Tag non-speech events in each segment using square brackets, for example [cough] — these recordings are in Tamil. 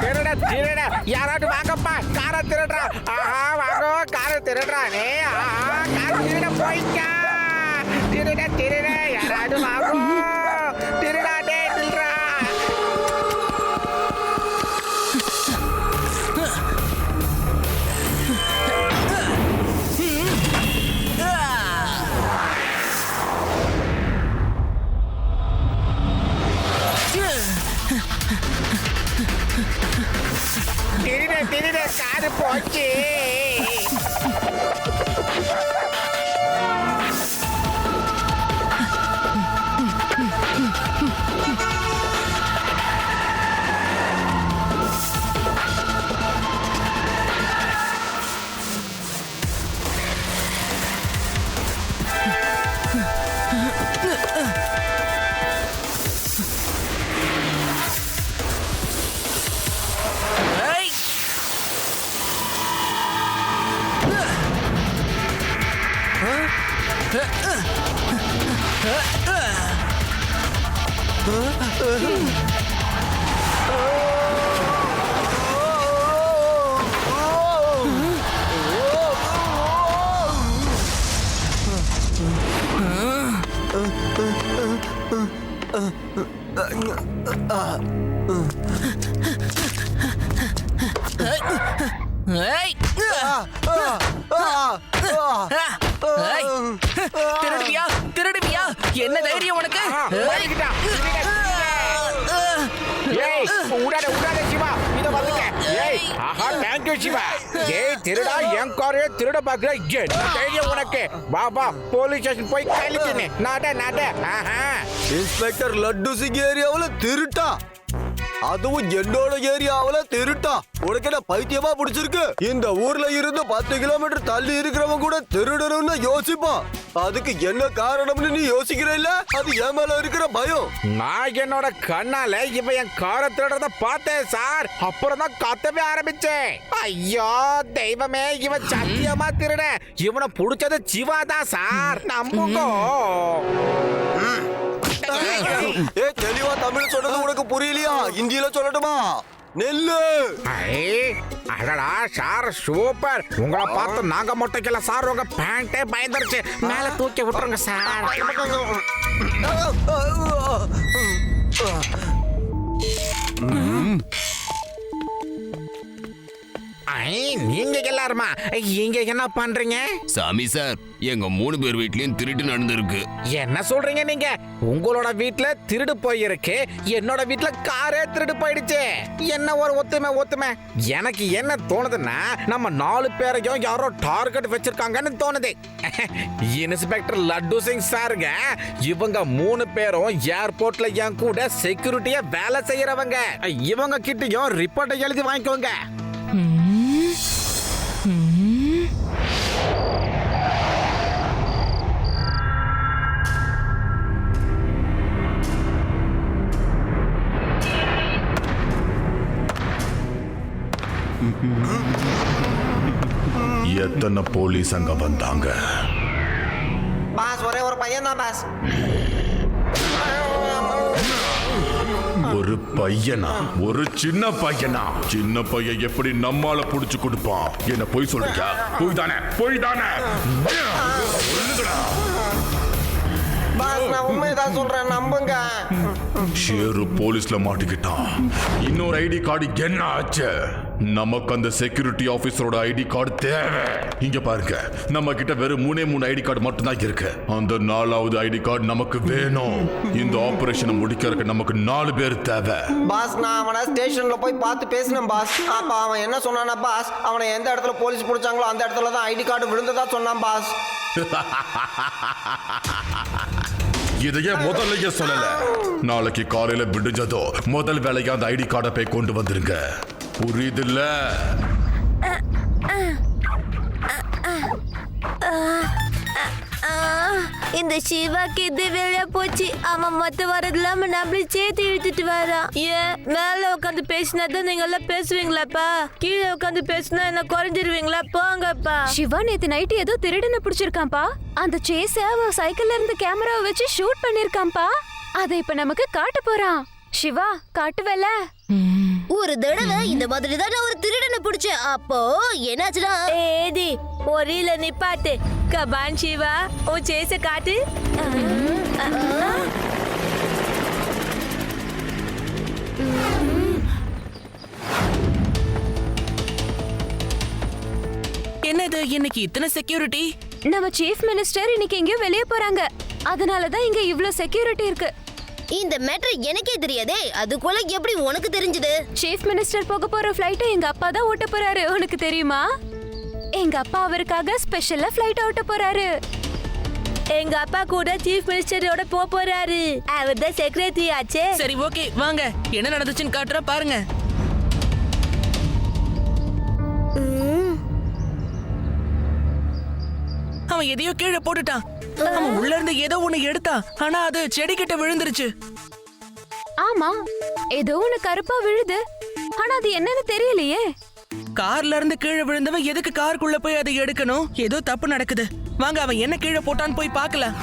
திருடா திருட. யாராட்டும் வாங்கப்பா. காரை திருடுறா. ஆஹா வாங்க. காரை திருடுறானே ஆஹா. காரை திருட போயிட்டா. திருட திருட. யாராவது வாங்கோ. திருட திருட காரு போச்சு 으이! 으아! 으아! 으아! ஏய்! திருடுவியா? திருடுவியா? என்ன தைரியம் உனக்கு? ஏய்! மாட்டிக்கிட்டான். சிவா. இத ஆஹா தேங்க் யூ சிவா. ஏய் திருடா என் காரே திருட பாக்குற. என்ன தைரியம் உனக்கு? வா வா போலீஸ் ஸ்டேஷன் போய் கழிச்சுனே நட நட. ஆஹா. இன்ஸ்பெக்டர் லட்டு சிங் ஏரியாவுல திருட்டா. அதுவும் என்னோட ஏரியாவுல திருட்டா. உனக்கு என்ன பைத்தியமா பிடிச்சிருக்கு? இந்த ஊர்ல இருந்து பத்து கிலோமீட்டர் தள்ளி இருக்கிறவன் கூட திருடணும்னு யோசிப்பான். அதுக்கு என்ன காரணம்னு நீ யோசிக்கிறல்ல? அது என் மேல இருக்கிற பயம். நான் என்னோட கண்ணால இவன் என் காரை திருடுறத பார்த்தேன் சார். அப்புறம் தான் கத்தவே ஆரம்பிச்சேன். ஐயோ தெய்வமே இவன் சத்தியமா திருட. இவனை புடிச்சது சிவா தான் சார். நம்புங்க. ஏ தெளிவா தமிழ் சொன்னது உனக்கு புரியலையா? இந்தியில சொல்லட்டுமா? நெல்லு. அடடா சார் சூப்பர். உங்களை பார்த்து நாங்க மொட்டைக்கல சார் உங்க பேண்டே பயந்துருச்சு. மேல தூக்கி விட்டுருங்க சார். ஐ, நீங்க எல்லாருமா? இங்க என்ன பண்றீங்க? சாமி சார் எங்க மூணு பேர் வீட்லயும் திருட்டு நடந்திருக்கு. என்ன சொல்றீங்க நீங்க? உங்களோட வீட்ல திருடு போயிருக்கு. என்னோட வீட்ல காரே திருடு போயிடுச்சு. என்ன ஒரு ஒத்துமை ஒத்துமை? எனக்கு என்ன தோணுதுன்னா நம்ம நாலு பேரையும் யாரோ டார்கெட் வச்சிருக்காங்கன்னு தோணுது. இன்ஸ்பெக்டர் லட்டு சிங் சாருங்க இவங்க மூணு பேரும் ஏர்போர்ட்ல என் கூட செக்யூரிட்டியா வேலை செய்யறவங்க. இவங்க கிட்டயும் ரிப்போர்ட்டை எழுதி வாங்கிக்கோங்க. எத்தனை போலீஸ் அங்க வந்தாங்க? பாஸ் ஒரே ஒரு பையன் தான் பாஸ் ஒரு பையனா? ஒரு சின்ன பையனா? சின்ன பையன் எப்படி நம்மால புடிச்சு கொடுப்பான்? என்ன போய் சொல்றீங்க போய் தானே போய் தானே. உண்மைதான் சொல்றேன் நம்புங்க. ஷேரு போலீஸ்ல மாட்டிக்கிட்டான். இன்னொரு ஐடி கார்டு என்ன ஆச்சு? நமக்கு அந்த செக்யூரிட்டி ஆபீசரோட ஐடி கார்டு தேவை. இங்க பாருங்க நம்ம கிட்ட வெறும் மூணே மூணு ஐடி கார்டு மட்டும் தான் இருக்கு. அந்த நாலாவது ஐடி கார்டு நமக்கு வேணும். இந்த ஆபரேஷனை முடிக்கிறதுக்கு நமக்கு நாலு பேர் தேவை. பாஸ் நான் அவனை ஸ்டேஷன்ல போய் பார்த்து பேசினேன் பாஸ். அப்ப அவன் என்ன சொன்னானா பாஸ் அவனை எந்த இடத்துல போலீஸ் பிடிச்சாங்களோ அந்த இடத்துல தான் ஐடி கார்டு விழுந்ததா சொன்னான் பாஸ். இதையே முதல்லயே சொல்லல. நாளைக்கு காலையில விடிஞ்சதோ முதல் வேலையா அந்த ஐடி கார்டை போய் கொண்டு வந்துருங்க. புரியுதுல்ல? இந்த சிவாக்கு இது வெளியே போச்சு. அவன் மொத்த வரது இல்லாம நம்மளும் சேர்த்து இழுத்துட்டு வரான். ஏன் மேல உட்காந்து பேசினாதான் நீங்க எல்லாம் பேசுவீங்களாப்பா? கீழே உட்காந்து பேசினா என்ன குறைஞ்சிருவீங்களா? போங்கப்பா. சிவா நேத்து நைட்டு ஏதோ திருடனை பிடிச்சிருக்கான்ப்பா. அந்த சேஸ அவன் சைக்கிள்ல இருந்து கேமராவை வச்சு ஷூட் பண்ணிருக்கான்ப்பா. அதை இப்ப நமக்கு காட்ட போறான். சிவா காட்டுவல ஒரு தடவை இந்த மாதிரி தான் நான் ஒரு திருடனை பிடிச்சேன். அப்போ என்னாச்சுன்னா? ஏதி ஒரியில நிப்பாட்டு கபான் சிவா உன் చేసే காட்டு. என்னது இன்னைக்கு இத்தனை செக்யூரிட்டி நம்ம சீஃப் மினிஸ்டர் இன்னைக்கு எங்கேயோ வெளியே போறாங்க. அதனாலதான் இங்க இவ்ளோ செக்யூரிட்டி இருக்கு. இந்த மேட்டர் எனக்கே தெரியாதே. அதுக்குள்ள எப்படி உனக்கு தெரிஞ்சது? சீஃப் மினிஸ்டர் போக போற ஃப்ளைட்டை எங்க அப்பா தான் ஓட்ட போறாரு. உனக்கு தெரியுமா? எங்க அப்பா அவருக்காக ஸ்பெஷலா ஃப்ளைட் ஓட்ட போறாரு. எங்க அப்பா கூட சீஃப் மினிஸ்டரோட போக போறாரு. அவர் தான் செக்ரட்டரி ஆச்சே. சரி ஓகே வாங்க. என்ன நடந்துச்சுன்னு காட்டுற பாருங்க. அவன் எதையோ கீழே போட்டுட்டான். அவன் உள்ள இருந்து ஏதோ ஒண்ணு எடுத்தான் ஆனா அது செடி கிட்ட விழுந்துருச்சு. ஆமா ஏதோ ஒண்ணு கருப்பா விழுது. ஆனா அது என்னன்னு தெரியலையே. கார்ல இருந்து கீழே விழுந்தவன் எதுக்கு காருக்குள்ள போய் அதை எடுக்கணும்? ஏதோ தப்பு நடக்குது. வாங்க அவன் என்ன கீழே போட்டான்னு போய் பார்க்கலாம்.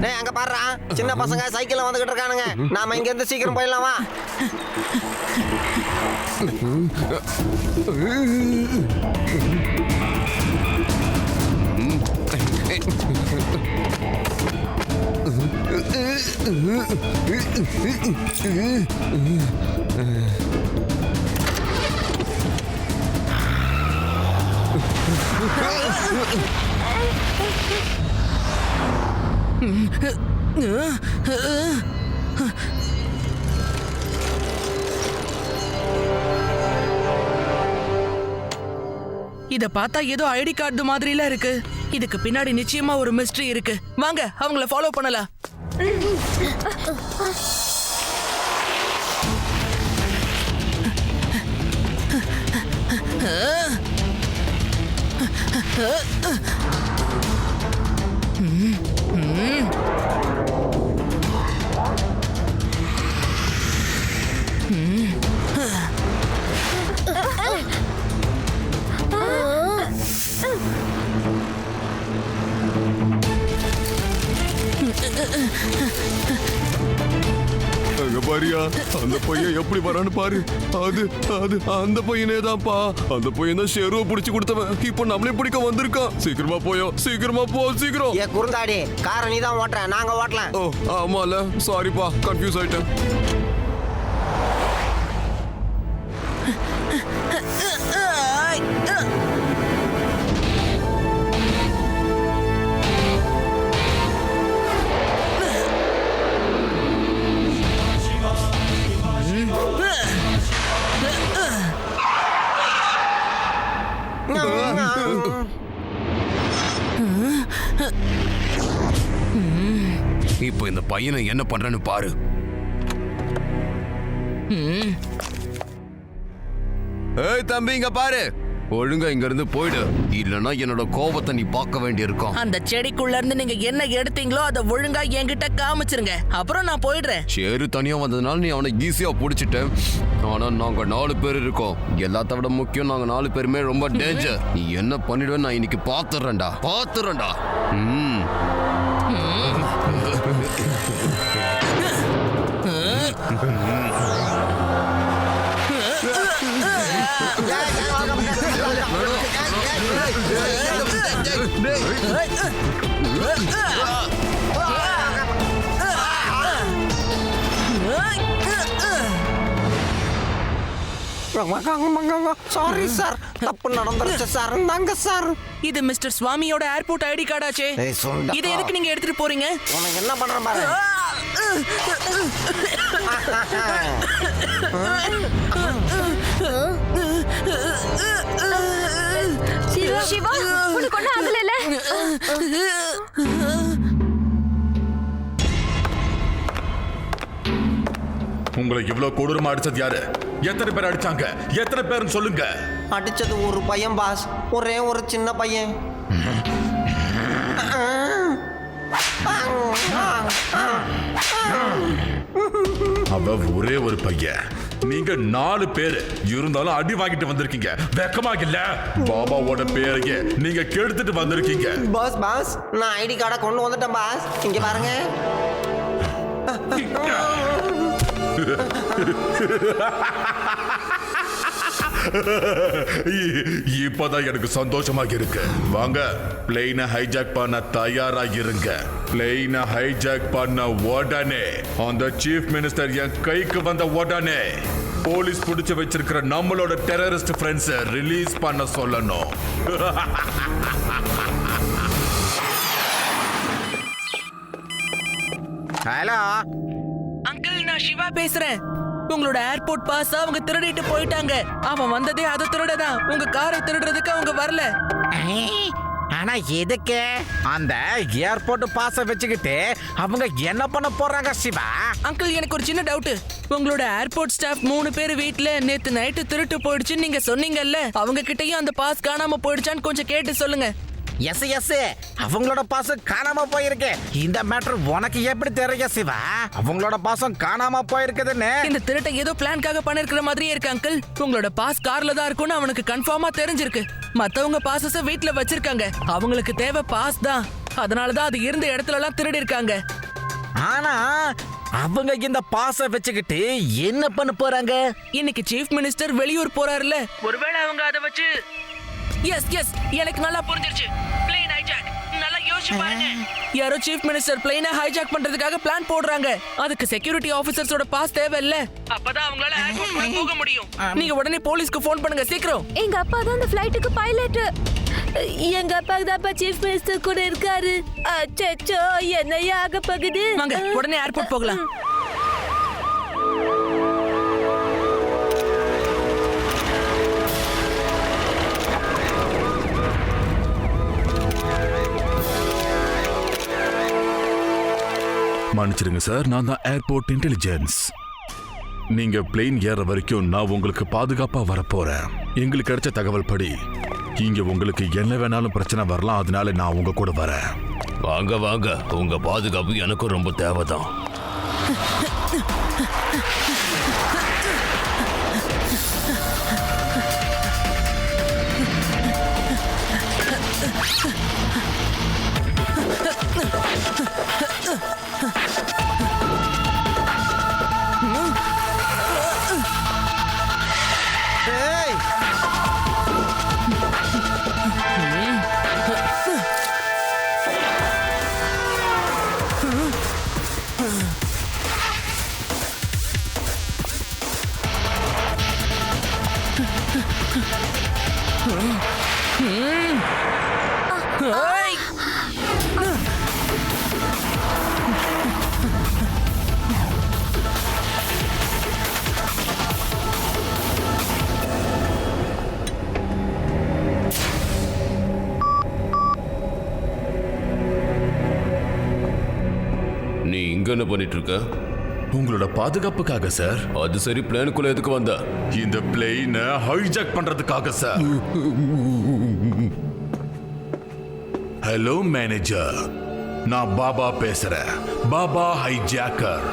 டேய் அங்க பாருடா. சின்ன பசங்க சைக்கிள்ல வந்துகிட்டு இருக்கானுங்க. நாம இங்க இருந்து சீக்கிரம் போயிடலாம் வா. இத பார்த்தா ஏதோ ஐடி கார்டு மாதிரில இருக்கு. இதுக்கு பின்னாடி நிச்சயமா ஒரு மிஸ்ட்ரி இருக்கு. வாங்க அவங்கள ஃபாலோ பண்ணலாம். うん。うん。うん。うん。பாரியா? அந்த பையன் எப்படி வரான்னு பாரு. அது அது அந்த பையனே தான்ப்பா அந்த பையன் தான் ஷெருவை பிடிச்சு கொடுத்தவன். இப்போ நம்மளே பிடிக்க வந்திருக்கான். சீக்கிரமா போயோ. சீக்கிரமா போ சீக்கிரம். ஏ குறுந்தாடி காரை நீ தான் ஓட்டுற. நாங்க ஓட்டலாம். ஓ ஆமால. சாரிப்பா கன்ஃபியூஸ் ஆயிட்டேன். பையனை என்ன பண்றேன்னு பாரு. ஏய் தம்பி இங்க பாரு. ஒழுங்கா இங்க இருந்து போயிடு. இல்லனா என்னோட கோபத்தை நீ பார்க்க வேண்டியிருக்கும். அந்த செடிக்குள்ள இருந்து நீங்க என்ன எடுத்தீங்களோ அதை ஒழுங்கா என்கிட்ட காமிச்சிருங்க. அப்புறம் நான் போயிடுறேன். ஷேரு தனியா வந்ததுனால நீ அவனை ஈஸியா பிடிச்சிட்ட. ஆனா நாங்க நாலு பேர் இருக்கோம். எல்லாத்த விட முக்கியம் நாங்க நாலு பேருமே ரொம்ப டேஞ்சர் நீ என்ன பண்ணிடுவே நான் இன்னைக்கு பாத்துறேன்டா. பாத்துறேன்டா. ம். Ah! சாரி சார் தப்பு நடந்துருச்சு சார் நாங்க சார் இது மிஸ்டர் சுவாமியோட ஏர்போர்ட் ஐடி கார்டாச்சே. இதை எதுக்கு நீங்க எடுத்துட்டு போறீங்க உனக்கு என்ன பண்றேன் பாரு சிவா உனக்கு ஒண்ணும் ஆகல உங்களை இவ்வளவு கொடூரமா அடிச்சது யாரு? எத்தனை பேர் அடிச்சாங்க? எத்தனை பேர்னு சொல்லுங்க. அடிச்சது ஒரு பையன் பாஸ். ஒரே ஒரு சின்ன பையன். அவ ஒரே ஒரு பையன். நீங்க நாலு பேர். இருந்தாலும் அடி வாங்கிட்டு வந்திருக்கீங்க. வெக்கமா இல்ல? பாபாவோட பேரையே நீங்க கெடுத்துட்டு வந்திருக்கீங்க. Pass pass. நான் ஐடி கார்டை கொண்டு வந்துட்டேன் பாஸ். இங்க பாருங்க. [laughs] இப்பதான் எனக்கு சந்தோஷமாக இருக்கு. வாங்க பிளெயினை ஹைஜாக் பண்ண தயாரா இருங்க பிளெயினை ஹைஜாக் பண்ண உடனே அந்த சீஃப் மினிஸ்டர் என் கைக்கு வந்த உடனே போலீஸ் பிடிச்சு வச்சிருக்கிற நம்மளோட டெரரிஸ்ட் ஃப்ரெண்ட்ஸை ரிலீஸ் பண்ண சொல்லணும். ஹலோ நான் சிவா பேசுறேன். உங்களோட ஏர்போர்ட் பாஸ் அவங்க திருடிட்டு போயிட்டாங்க. அவன் வந்ததே அதை திருடதான். உங்க காரை திருடுறதுக்கு அவங்க வரல. ஆனா எதுக்கு? அந்த ஏர்போர்ட் பாஸ வச்சுக்கிட்டு அவங்க என்ன பண்ண போறாங்க சிவா? அங்கிள் எனக்கு ஒரு சின்ன டவுட் உங்களோட ஏர்போர்ட் ஸ்டாஃப் மூணு பேர் வீட்ல நேத்து நைட்டு திருட்டு போயிடுச்சுன்னு நீங்க சொன்னீங்கல்ல? அவங்க கிட்டயும் அந்த பாஸ் காணாம போயிடுச்சான்னு கொஞ்சம் கேட்டு சொல்லுங்க. எஸ் எஸ் அவங்களோட பாசம் காணாம போயிருக்கு. இந்த மேட்டர் உனக்கு எப்படி தெரியும் சிவா? அவங்களோட பாசம் காணாம போயிருக்குதுன்னு. இந்த திருட்டை ஏதோ பிளான்காக பண்ணிருக்கிற மாதிரியே இருக்கு அங்கிள் உங்களோட பாஸ் கார்ல தான் இருக்கும்னு அவனுக்கு கன்ஃபார்மா தெரிஞ்சிருக்கு. மத்தவங்க பாசஸ வீட்ல வச்சிருக்காங்க. அவங்களுக்கு தேவை பாஸ் தான். அதனாலதான் அது இருந்த இடத்துல எல்லாம் திருடி இருக்காங்க. ஆனா அவங்க இந்த பாஸ வச்சுக்கிட்டு என்ன பண்ண போறாங்க? இன்னைக்கு சீஃப் மினிஸ்டர் வெளியூர் போறாருல ஒருவேளை அவங்க அதை வச்சு எஸ் எஸ் எனக்கு நல்லா புரிஞ்சிருச்சு. பிளேன் ஹைஜாக் நல்லா யோசிச்சு பாருங்க. யாரோ சீஃப் மினிஸ்டர் பிளேனை ஹைஜாக் பண்றதுக்காக பிளான் போடுறாங்க. அதுக்கு செக்யூரிட்டி ஆபீசர்ஸோட பாஸ் தேவை இல்ல அப்பதான் அவங்களால ஏர்போர்ட் போக முடியும். நீங்க உடனே போலீஸ்க்கு ஃபோன் பண்ணுங்க சீக்கிரம். எங்க அப்பா தான் அந்த ஃப்ளைட்டுக்கு பைலட் எங்க அப்பாக்கு தான்ப்பா சீஃப் மினிஸ்டர் கூட இருக்காரு. அச்சோ என்னையா ஆக போகுது. வாங்க உடனே ஏர்போர்ட் போகலாம். மன்னிச்சிடுங்க சார். நான் தான் ஏர்போர்ட் இன்டெலிஜென்ஸ் நீங்க பிளேன் ஏற வரைக்கும் நான் உங்களுக்கு பாதுகாப்பா வரப்போறேன். எங்களுக்கு கிடைச்ச தகவல் படி இங்க உங்களுக்கு என்ன வேணாலும் பிரச்சனை வரலாம் அதனால நான் உங்க கூட வரேன். வாங்க வாங்க. உங்க பாதுகாப்பு எனக்கும் ரொம்ப தேவைதான். ஏய் இருக்க உங்களோட பாதுகாப்புக்காக சார். அது சரி பிளானுக்குள்ள எதுக்கு வந்த? இந்த பிளெயினை ஹைஜாக் பண்றதுக்காக சார். ஹலோ மேனேஜர் நான் பாபா பேசுறேன். பாபா ஹைஜாக்கர்.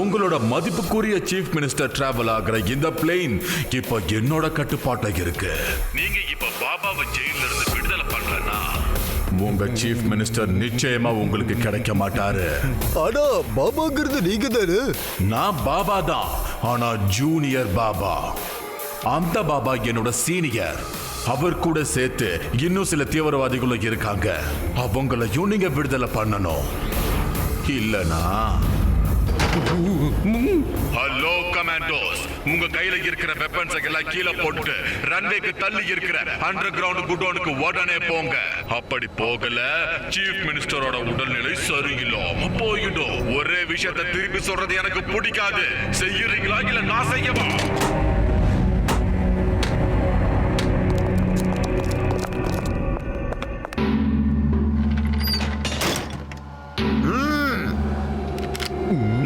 உங்களோட மதிப்புக்குரிய சீஃப் மினிஸ்டர் டிராவல் ஆகிற இந்த பிளேன் இப்ப என்னோட கட்டுப்பாட்டை இருக்கு. நீங்க இப்ப பாபாவை ஜெயில இருந்து விடுதலை பண்ணலனா உங்க சீஃப் மினிஸ்டர் நிச்சயமா உங்களுக்கு கிடைக்க மாட்டாரு. ஆனா பாபாங்கிறது நீங்க தானே நான் பாபா தான். ஆனா ஜூனியர் பாபா. அந்த பாபா என்னோட சீனியர் அவர் கூட சேர்த்து இன்னும் சில தீவிரவாதிகளும் இருக்காங்க. அவங்களையும் நீங்க விடுதலை பண்ணணும். இல்லனா ஹலோ கமாண்டோஸ் உங்க கையில இருக்கிற வெப்பன்ஸ் எல்லாம் கீழே போட்டு ரன்வேக்கு தள்ளி இருக்கிற அண்டர் கிரவுண்ட் குடோனுக்கு உடனே போங்க. அப்படி போகல சீஃப் மினிஸ்டரோட உடல்நிலை சரியில்லாம போயிடும். ஒரே விஷயத்தை திருப்பி சொல்றது எனக்கு பிடிக்காது. செய்யறீங்களா இல்ல நான் செய்யவா?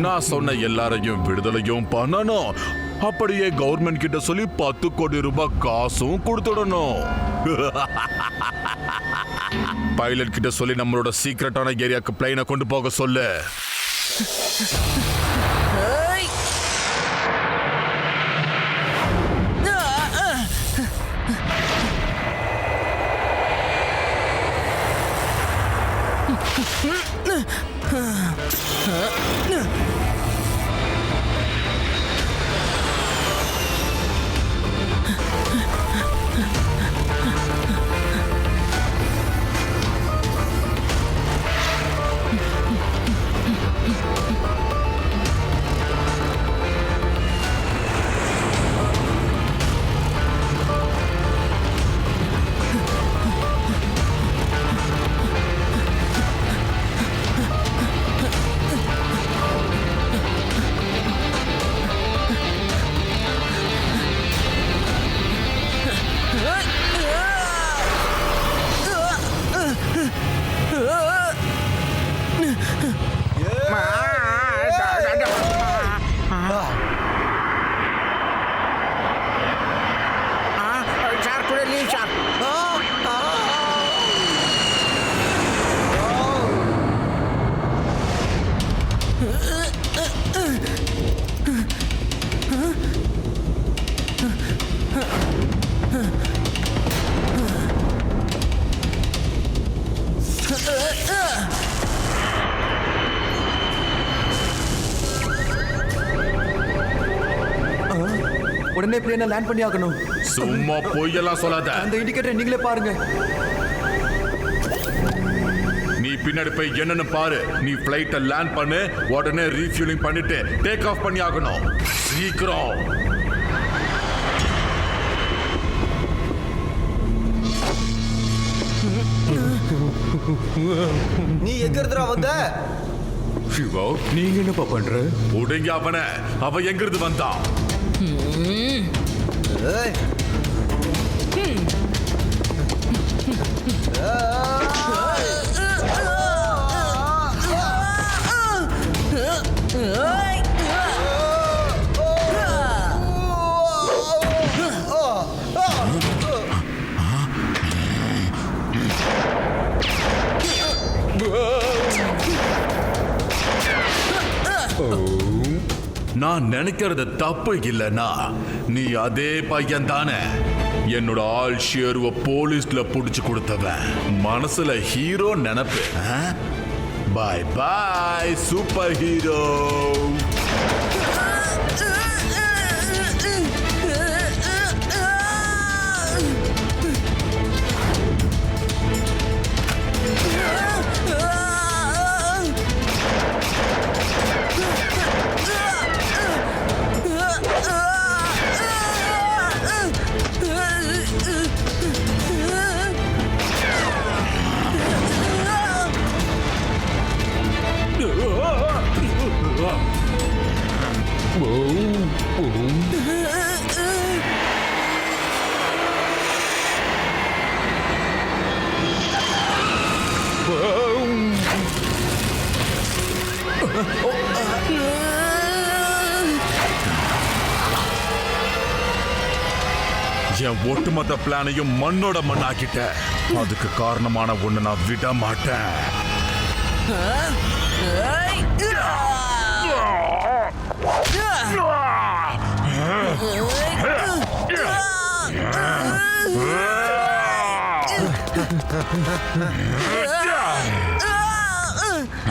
நான் சொன்ன எல்லாரையும் விடுதலையும் பண்ணணும். அப்படியே கவர்மெண்ட் கிட்ட சொல்லி பத்து கோடி ரூபாய் காசும் கொடுத்துடணும். [laughs] பைலட் கிட்ட சொல்லி நம்மளோட சீக்ரெட்டான ஏரியாக்கு பிளைனை கொண்டு போக சொல்லு. உடனே பிளேனை லேண்ட் பண்ணி ஆகணும் சும்மா பொய்யெல்லாம் சொல்லாத. அந்த இண்டிகேட்டர் நீங்களே பாருங்க. நீ பின்னாடி போய் என்னன்னு பாரு. நீ ஃபிளைட்டை லேண்ட் பண்ணு உடனே ரீஃபியூலிங் பண்ணிட்டு டேக் ஆஃப் பண்ணி ஆகணும் சீக்கிரம். நீ எங்க இருந்துடா வந்த? சிவா நீங்க என்னப்பா பண்ற? உடங்க அவன. அவ எங்கிருந்து வந்தான். நான் நினைக்கிறது தப்பு இல்லைன்னா நீ அதே பையன் தானே என்னோட ஆள் ஷேருவ போலீஸ்ல புடிச்சு கொடுத்தவன். மனசுல ஹீரோ நினப்பு பாய் பாய் சூப்பர் ஹீரோ என் ஒட்டுமொத்த பிளானையும் மண்ணோட மண்ணாக்கிட்ட அதுக்கு காரணமான ஒண்ணு நான் விட மாட்டேன்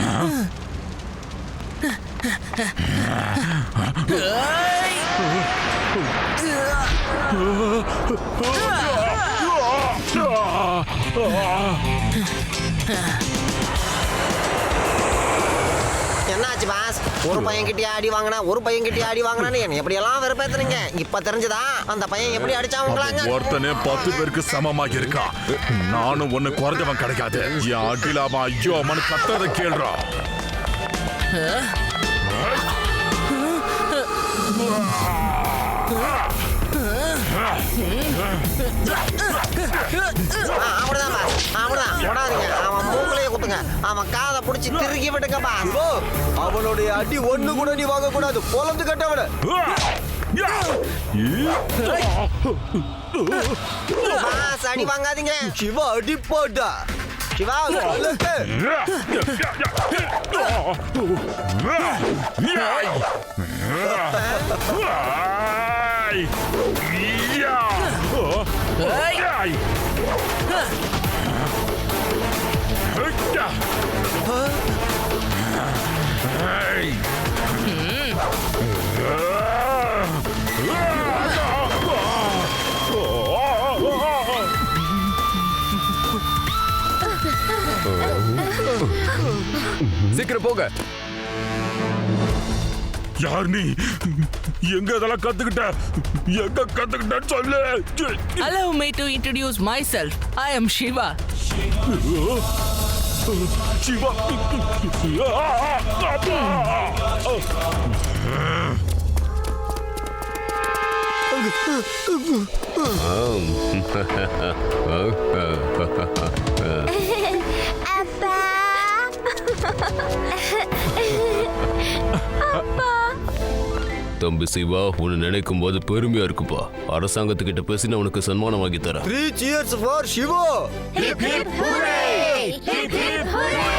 Huh? என்னாச்சு பாஸ்? ஒரு பையன் கிட்டே அடி வாங்கினா ஒரு பையன் கிட்டே அடி வாங்கினான்னு என்ன எப்படியெல்லாம் வெறுப்பேத்துறீங்க இப்ப தெரிஞ்சுதா? அந்த பையன் எப்படி அடிச்சாங்களாங்க அவன் ஒருத்தனே பத்து பேருக்கு சமமாக இருக்கான் நானும் ஒண்ணு குறைஞ்சவன் கிடைக்காது. என் அகிலாம ஐயோ அவன் கத்துறத கேள்றான் பாஸ் அப்படிதான். விடாதீங்க அவன் மூக்குலயே குத்து விடுங்க அவன் காதை பிடிச்சி திருக்கி விடுங்க பாஸ் சிவா அவனுடைய அடி ஒண்ணு கூட நீ வாங்க கூடாது பொலந்து கட்டவன. அடி வாங்காதீங்க. சிவா அடி போட்டா சிவா Hey! சீக்கிரம் போங்க. யார் நீ? எங்க இதெல்லாம் கத்துக்கிட்ட? எங்க கத்துக்கிட்ட சொல்லு. Allow me to introduce myself. I am Shiva. Siva [laughs] தம்பி சிவா உன்னை நினைக்கும் போது பெருமையா இருக்குப்பா அரசாங்கத்துக்கிட்ட பேசி நான் உனக்கு சன்மானம் வாங்கி தரேன் three cheers for Siva Hip hip hooray! Hip hip hooray!